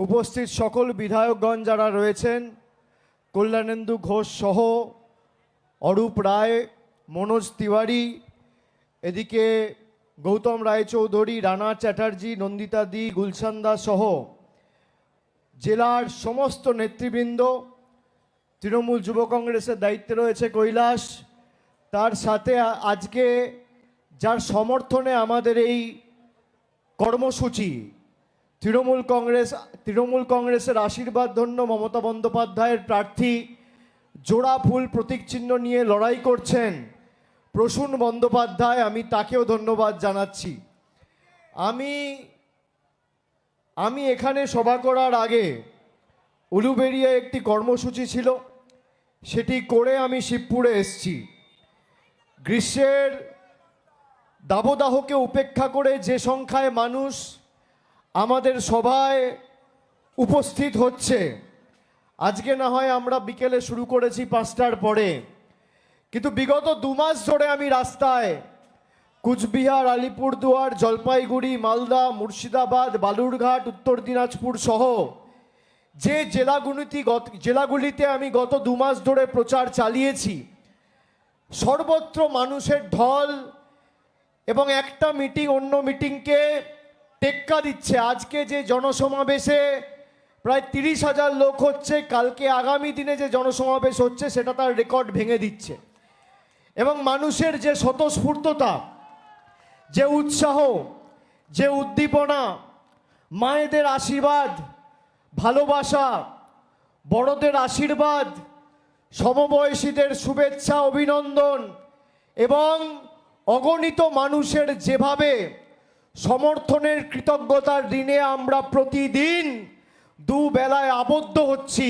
উপস্থিত সকল বিধায়কগণ যারা রয়েছেন, কল্যাণেন্দু ঘোষ সহ অরূপ রায়, মনোজ তিওয়ারি, এদিকে গৌতম রায়চৌধুরী, রানা চ্যাটার্জি, নন্দিতা দি, গুলশান সহ জেলার সমস্ত নেতৃবৃন্দ, তৃণমূল যুব কংগ্রেসের দায়িত্বে রয়েছে কৈলাস। তার সাথে আজকে যার সমর্থনে আমাদের এই কর্মসূচি তৃণমূল কংগ্রেস, তৃণমূল কংগ্রেসের আশীর্বাদ ধন্য মমতা বন্দ্যোপাধ্যায়ের প্রার্থী জোড়া ফুল প্রতীক চিহ্ন নিয়ে লড়াই করছেন প্রসূন বন্দ্যোপাধ্যায়। আমি তাকেও ধন্যবাদ জানাচ্ছি। আমি আমি এখানে সভা করার আগে উলুবেরিয়া একটি কর্মসূচি ছিল, সেটি করে আমি শিবপুরে এসছি। গ্রীষ্মের দাবদাহকে উপেক্ষা করে যে সংখ্যায় মানুষ আমাদের সভায় উপস্থিত হচ্ছে। আজকে না হয় আমরা বিকেলে শুরু করেছি পাঁচটার পরে। কিন্তু বিগত দু মাস ধরে আমি রাস্তায় কুচবিহার, আলিপুরদুয়ার, জলপাইগুড়ি, মালদা, মুর্শিদাবাদ, বালুরঘাট, উত্তর দিনাজপুর সহ যে জেলাগুলিতে জেলাগুলিতে আমি গত দু মাস ধরে প্রচার চালিয়েছি, সর্বত্র মানুষের ঢল এবং একটা মিটিং অন্য মিটিংকে টেক্কা দিচ্ছে। আজকে যে জনসমাবেশে প্রায় তিরিশ হাজার লোক হচ্ছে, কালকে আগামী দিনে যে জনসমাবেশ হচ্ছে, সেটা তার রেকর্ড ভেঙে দিচ্ছে। এবং মানুষের যে স্বতঃস্ফূর্ততা, যে উৎসাহ, যে উদ্দীপনা, মায়েদের আশীর্বাদ, ভালোবাসা, বড়দের আশীর্বাদ, সমবয়সীদের শুভেচ্ছা, অভিনন্দন এবং অগণিত মানুষের যেভাবে সমর্থনের কৃতজ্ঞতার ঋণে আমরা প্রতিদিন দুবেলায় আবদ্ধ হচ্ছি।